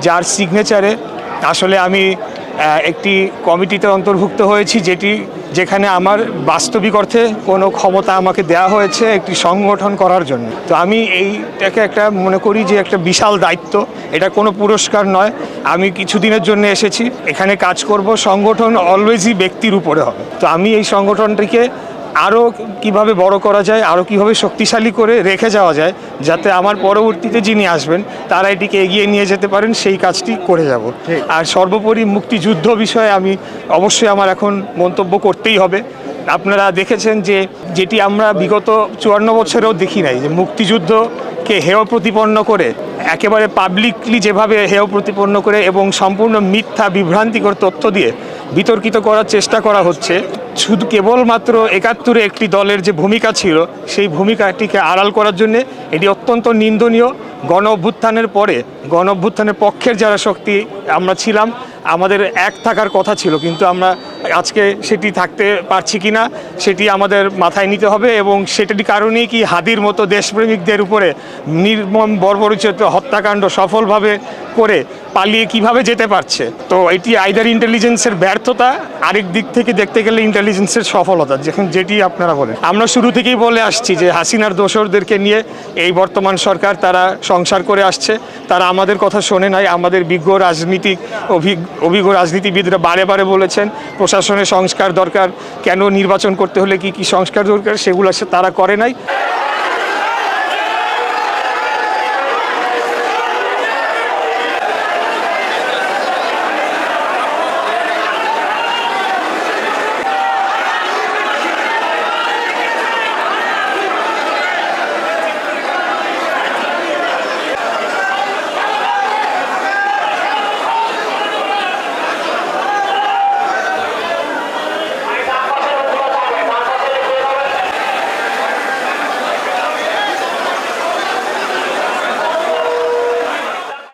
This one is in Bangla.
যার সিগনেচারে আসলে আমি একটি কমিটিতে অন্তর্ভুক্ত হয়েছি যেটি, যেখানে আমার বাস্তবিক অর্থে কোনো ক্ষমতা আমাকে দেওয়া হয়েছে একটি সংগঠন করার জন্য। তো আমি এইটাকে একটা মনে করি যে একটা বিশাল দায়িত্ব। এটা কোনো পুরস্কার নয়। আমি কিছুদিনের জন্য এসেছি। এখানে কাজ করব। সংগঠন অলওয়েজই ব্যক্তির উপরে হবে। তো আমি এই সংগঠনটিকে আরও কীভাবে বড় করা যায় আরও কীভাবে শক্তিশালী করে রেখে যাওয়া যায় যাতে আমার পরবর্তীতে যিনি আসবেন তারা এটিকে এগিয়ে নিয়ে যেতে পারেন সেই কাজটি করে যাব। আর সর্বোপরি মুক্তিযুদ্ধ বিষয়ে আমি অবশ্যই আমার এখন মন্তব্য করতেই হবে। আপনারা দেখেছেন যে যেটি আমরা বিগত চুয়ান্ন বছরেও দেখি নাই যে মুক্তিযুদ্ধকে হেয় প্রতিপন্ন করে একেবারে পাবলিকলি যেভাবে হেয় প্রতিপন্ন করে এবং সম্পূর্ণ মিথ্যা বিভ্রান্তিকর তথ্য দিয়ে বিতর্কিত করার চেষ্টা করা হচ্ছে শুধু কেবলমাত্র একাত্তরে একটি দলের যে ভূমিকা ছিল, সেই ভূমিকাটিকে আড়াল করার জন্য এটি অত্যন্ত নিন্দনীয়। গণ অভ্যুত্থানের পরে, গণ অভ্যুত্থানের পক্ষের যারা শক্তি আমরা ছিলাম, আমাদের এক থাকার কথা ছিল, কিন্তু আমরা আজকে সেটি থাকতে পারছি কি না সেটি আমাদের মাথায় নিতে হবে এবং সেটির কারণেই কি হাদির মতো দেশপ্রেমিকদের উপরে নির্মম বর্বরচিত হত্যাকাণ্ড সফলভাবে করে পালিয়ে কীভাবে যেতে পারছে? তো এটি আইদার ইন্টেলিজেন্সের ব্যর্থতা, আরেক দিক থেকে দেখতে গেলে ইন্টেলিজেন্সের সফলতা, যেখানে যেটি আপনারা বলেন। আমরা শুরু থেকেই বলে আসছি যে হাসিনার দোসরদেরকে নিয়ে এই বর্তমান সরকার তারা সংসার করে আসছে। তারা আমাদের কথা শোনে নাই, আমাদের বিজ্ঞ রাজনীতিক অভিজ্ঞ রাজনীতিবিদরা বারে বারে বলেছেন, প্রশাসনের সংস্কার দরকার, কেন নির্বাচন করতে হলে কি কি সংস্কার দরকার, সেগুলো তারা করে নাই।